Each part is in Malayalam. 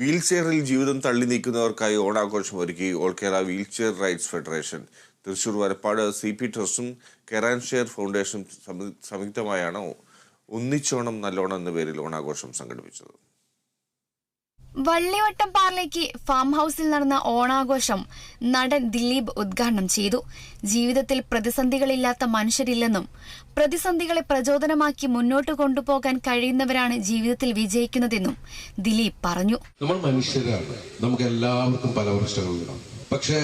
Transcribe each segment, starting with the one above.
വീൽ ചെയറിൽ ജീവിതം തള്ളി നീക്കുന്നവർക്കായി ഓണാഘോഷം ഒരുക്കി all Kerala wheel chair rights federation. Thrissur വരപ്പാട് C P ട്രസ്റ്റും കെറാൻ ഷെയർ ഫൗണ്ടേഷനും സംയുക്തമായാണ് ഒന്നിച്ചോണം നല്ലോണം എന്ന പേരിൽ ഓണാഘോഷം സംഘടിപ്പിച്ചത്. വള്ളിവട്ടം പാർലേക്ക് ഫാം ഹൌസിൽ നടന്ന ഓണാഘോഷം നടൻ ദിലീപ് ഉദ്ഘാടനം ചെയ്തു. ജീവിതത്തിൽ പ്രതിസന്ധികളില്ലാത്ത മനുഷ്യരില്ലെന്നും പ്രതിസന്ധികളെ പ്രചോദനമാക്കി മുന്നോട്ട് കൊണ്ടുപോകാൻ കഴിയുന്നവരാണ് ജീവിതത്തിൽ വിജയിക്കുന്നതെന്നും ദിലീപ് പറഞ്ഞു. നമ്മൾ മനുഷ്യരാണ്. നമുക്ക് എല്ലാവർക്കും പല പ്രശ്നങ്ങളുണ്ടാവും പക്ഷേ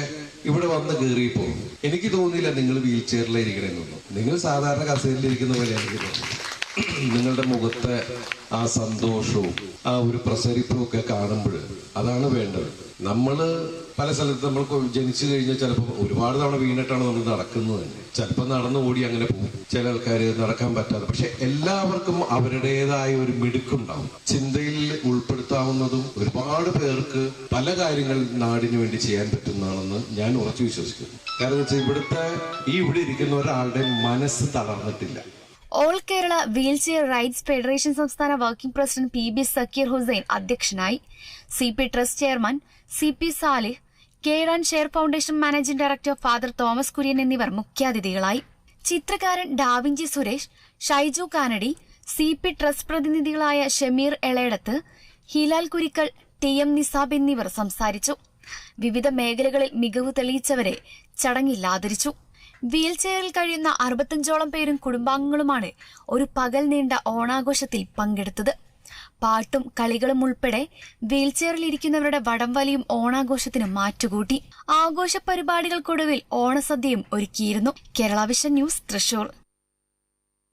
ഇവിടെ വന്ന് കയറിയപ്പോൾ എനിക്ക് തോന്നിയില്ല നിങ്ങൾ വീൽ ചെയറിലിരിക്കണമെന്നൊന്നും നിങ്ങൾ സാധാരണ കസേരിലിരിക്കുന്ന പോലെ എനിക്ക് തോന്നുന്നു നിങ്ങളുടെ മുഖത്തെ ആ സന്തോഷവും ആ ഒരു പ്രസരിപ്പും ഒക്കെ കാണുമ്പോൾ അതാണ് വേണ്ടത്. നമ്മൾ പല സ്ഥലത്ത് നമ്മൾ ജനിച്ചു കഴിഞ്ഞാൽ ചിലപ്പോൾ ഒരുപാട് തവണ വീണിട്ടാണ് നമ്മൾ നടക്കുന്നത് തന്നെ. ചിലപ്പോൾ നടന്നു ഓടി അങ്ങനെ പോകും. ചില ആൾക്കാർ നടക്കാൻ പറ്റാതെ. പക്ഷെ എല്ലാവർക്കും അവരുടേതായ ഒരു മിടുക്കുണ്ടാവും. ചിന്തയിൽ ഉൾപ്പെടുത്താവുന്നതും ഒരുപാട് പേർക്ക് പല കാര്യങ്ങൾ നാടിനു വേണ്ടി ചെയ്യാൻ പറ്റുന്നതാണെന്ന് ഞാൻ ഉറച്ചു വിശ്വസിക്കുന്നു. കാരണം വെച്ചാൽ ഇവിടുത്തെ ഈ ഇവിടെ ഇരിക്കുന്ന ഒരാളുടെ മനസ്സ് തളർന്നിട്ടില്ല. All Kerala wheelchair rights federation സംസ്ഥാന working president P B Zakir Hussain അധ്യക്ഷനായി C P trust chairman C P Salih care and share foundation managing director father Thomas Kurian എന്നിവർ മുഖ്യാതിഥികളായി. ചിത്രകാരൻ Da Vinci Suresh Shaiju Kanadi C P trust പ്രതിനിധികളായ Shameer Elayadath Hilal Kurikkal T M Nisab എന്നിവർ സംസാരിച്ചു. വിവിധ മേഖലകളിൽ മികവ് തെളിയിച്ചവരെ ചടങ്ങിൽ ആദരിച്ചു. വീൽ ചെയറിൽ കഴിയുന്ന അറുപത്തഞ്ചോളം പേരും കുടുംബാംഗങ്ങളുമാണ് ഒരു പകൽ നീണ്ട ഓണാഘോഷത്തിൽ പങ്കെടുത്തത്. പാട്ടും കളികളും ഉൾപ്പെടെ വീൽ ചെയറിൽ ഇരിക്കുന്നവരുടെ വടംവലിയും ഓണാഘോഷത്തിന് മാറ്റുകൂട്ടി. ആഘോഷ പരിപാടികൾക്കൊടുവിൽ ഓണസദ്യയും ഒരുക്കിയിരുന്നു. Kerala vision news Thrissur.